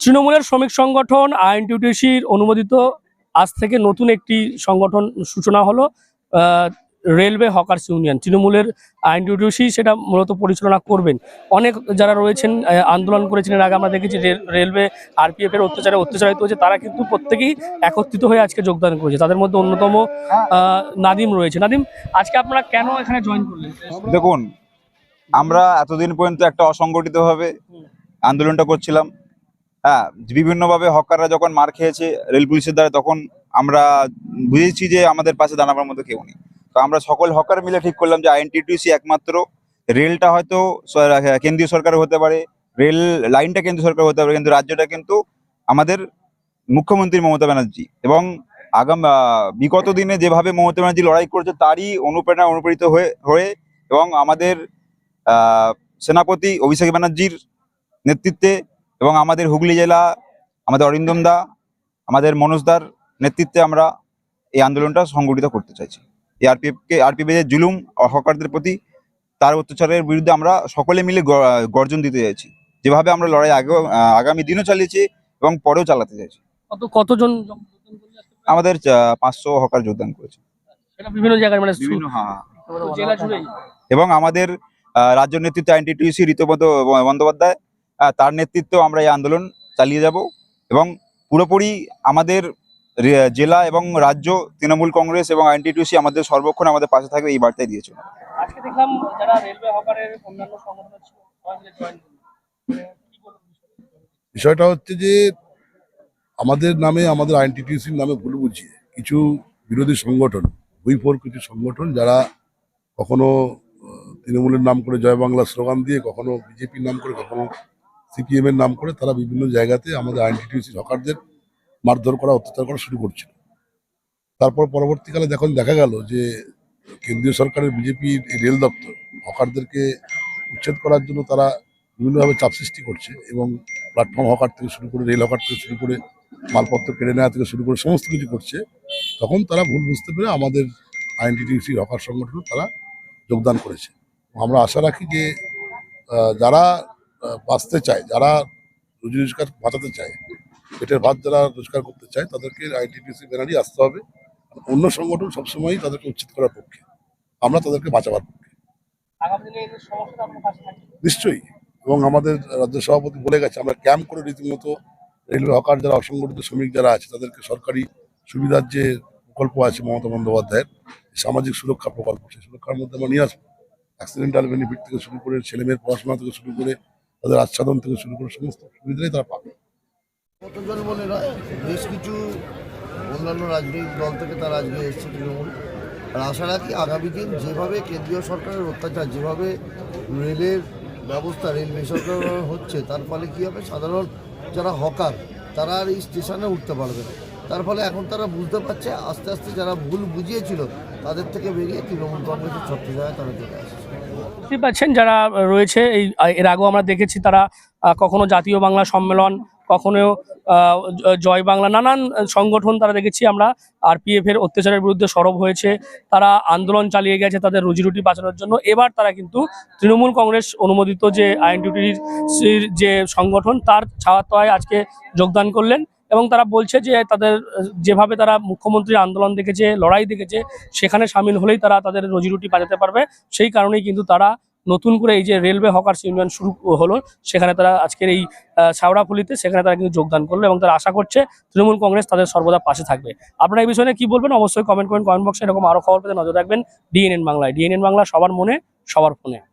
তৃণমূলের শ্রমিক সংগঠন আইন আইএনটিউটিসির অনুমোদিত আজ থেকে নতুন একটি সংগঠন সূচনা হলো রেলওয়ে হকার্স ইউনিয়ন। তৃণমূলের আইএনটিউটিসি সেটা মূলত পরিচালনা করবেন। অনেক যারা রয়েছেন আন্দোলন করেছিলেন আগে আমরা দেখেছি রেল- রেলওয়ে আরপিএফ এর অত্যাচারে অত্যাচারিত হয়েছে, তারা কিন্তু প্রত্যেকেই একত্রিত হয়ে আজকে যোগদান করেছে। তাদের মধ্যে অন্যতম নাদিম রয়েছে। নাদিম, আজকে আপনারা কেন এখানে জয়েন করলেন? দেখুন, আমরা এতদিন পর্যন্ত একটা অসংগঠিতভাবে আন্দোলনটা করছিলাম। হ্যাঁ বিভিন্নভাবে হকাররা যখন মার খেয়েছে রেল পুলিশের দ্বারা, তখন আমরা বুঝেছি যে আমাদের পাশে দাঁড়াবার মতো কেউ নেই। তো আমরা সকল হকার মিলে ঠিক করলাম যে আইএনটিটিউসি একমাত্র রেলটা হয়তো কেন্দ্রীয় সরকার হতে পারে, রেল লাইনটা কেন্দ্রীয় সরকার হতে পারে, কিন্তু রাজ্যটা কিন্তু আমাদের মুখ্যমন্ত্রী মমতা ব্যানার্জি এবং আগাম বিগত দিনে যেভাবে মমতা ব্যানার্জি লড়াই করেছে, তারই অনুপ্রেরণা অনুপ্রেরিত হয়ে হয়ে এবং আমাদের সেনাপতি অভিষেক ব্যানার্জির নেতৃত্বে এবং আমাদের হুগলি জেলা আমাদের অরিন্দম দা আমাদের মনোজদার নেতৃত্বে আমরা এই আন্দোলনটা সংগঠিত করতে চাইছি। এই আরপিএফকে আরপিএফ এর জুলুম হকারদের প্রতি তার অত্যাচারের বিরুদ্ধে আমরা সকলে মিলে গর্জন দিতে চাইছি। যেভাবে আমরা লড়াই আগে আগামী দিনও চালিয়েছি এবং পরেও চালাতে চাইছি। কত কতজন? আমাদের পাঁচশো হকার যোগদান করেছে। বিভিন্ন জায়গায় মানে হ্যাঁ জুড়েই। এবং আমাদের রাজ্য নেতৃত্ব এনটিটিউসি ঋতুপদ বন্দ্যোপাধ্যায় তার নেতৃত্বে আমরা এই আন্দোলন চালিয়ে যাব এবং পুরোপুরি আমাদের জেলা এবং রাজ্য তৃণমূল কংগ্রেস এবং আইনটিটিউসি আমাদের সর্বক্ষণ আমাদের পাশে থাকবে এই বার্তায় দিয়েছে আজকে দেখলাম যারা রেলওয়ে হকারের অন্যান্য সংগঠন ছিল সবাই মিলে জয়েন করল মানে বিষয়টা? হচ্ছে যে আমাদের নামে আমাদের আইনটিটিউসির নামে ভুল বুঝিয়ে কিছু বিরোধী সংগঠন বইফোর কিছু সংগঠন যারা কখনো তৃণমূলের নাম করে জয় বাংলা স্লোগান দিয়ে কখনো বিজেপির নাম করে কখনো সিপিএম এর নাম করে তারা বিভিন্ন জায়গাতে আমাদের আইনটিটিউসির হকারদের মারধর করা, অত্যাচার করা শুরু করছিল। তারপর পরবর্তীকালে যখন দেখা গেল যে কেন্দ্রীয় সরকারের বিজেপির রেল দপ্তর হকারদেরকে উচ্ছেদ করার জন্য তারা বিভিন্নভাবে চাপ সৃষ্টি করছে এবং প্ল্যাটফর্ম হকার থেকে শুরু করে রেল হকার থেকে শুরু করে, মালপত্র কেড়ে নেওয়া থেকে শুরু করে সমস্ত কিছু করছে, তখন তারা ভুল বুঝতে পেরে আমাদের আইনটিটিউসি হকার সংগঠনে তারা যোগদান করেছে। আমরা আশা রাখি যে যারা বাঁচতে চায় যারা রুজি রোজগার বাঁচাতে চায় পেটের ভাত যারা রোজগার করতে চায় তাদেরকে আইটিপিসি ব্যানারই আসতে হবে। অন্য সংগঠন সবসময়ই তাদেরকে উচ্ছেদ করার পক্ষে। আমরা তাদেরকে বাঁচাবার পক্ষে। নিশ্চয়ই। এবং আমাদের রাজ্য সভাপতি বলে গেছে আমরা ক্যাম্প করে রীতিমতো রেলওয়ে হকার যারা অসংগঠিত শ্রমিক যারা আছে তাদেরকে সরকারি সুবিধার যে প্রকল্প আছে মমতা বন্দ্যোপাধ্যায়ের সামাজিক সুরক্ষা প্রকল্প সেই সুরক্ষার মধ্যে আমরা নিয়ে আসব। অ্যাক্সিডেন্টাল বেনিফিট থেকে শুরু করে ছেলেমেয়ের পড়াশোনা থেকে শুরু করে তাদের আচ্ছাদন থেকে শুরু করে সমস্ত সুবিধাই তারা পাবে। কতজন বলে নয় বেশ কিছু অন্যান্য রাজনৈতিক দল থেকে তারা আজকে এসছে তৃণমূল। আর আশা রাখি আগামী দিন যেভাবে কেন্দ্রীয় সরকারের অত্যাচার, যেভাবে রেলের ব্যবস্থা, রেল বেসরকার হচ্ছে, তার ফলে কী হবে? সাধারণ যারা হকার, তারা আর এই স্টেশনে উঠতে পারবে না। তার ফলে এখন তারা বুঝতে পারছে, আস্তে আস্তে যারা ভুল বুঝিয়েছিল, তাদের থেকে বেরিয়ে তৃণমূল কংগ্রেসের ছত্রছায়ায় তারা চলে আসছে। বুঝতে পাচ্ছেন যারা রয়েছে, এই এর আগেও আমরা দেখেছি তারা কখনো জাতীয় বাংলা সম্মেলন, কখনো জয় বাংলা, নানান সংগঠন তারা দেখেছি আমরা, আরপিএফ এর অত্যাচারের বিরুদ্ধে সরব হয়েছে, তারা আন্দোলন চালিয়ে গেছে তাদের রুজি রুটি বাঁচানোর জন্য। এবার তারা কিন্তু তৃণমূল কংগ্রেস অনুমোদিত যে আইন ডিউটির যে সংগঠন, তার ছাওয়াতয় আজকে যোগদান করলেন। এবং তারা বলছে যে তাদের যেভাবে তারা মুখ্যমন্ত্রীর আন্দোলন দেখেছে লড়াই দেখেছে সেখানে সামিল হলেই তারা তাদের রুটি বাঁচাতে পারবে। সেই কারণেই কিন্তু তারা নতুন করে এই যে রেলওয়ে হকার্স ইউনিয়ন শুরু হলো সেখানে তারা আজকের এই আহ, সেখানে তারা কিন্তু যোগদান করল এবং তারা আশা করছে তৃণমূল কংগ্রেস তাদের সর্বদা পাশে থাকবে। আপনারা এই বিষয়ে কি বলবেন? অবশ্যই কমেন্ট করেন কমেন্ট বক্সে এরকম আরও খবর পেতে নজর রাখবেন। ডিএনএন বাংলায় ডিএনএন বাংলা সবার মনে সবার ফোনে।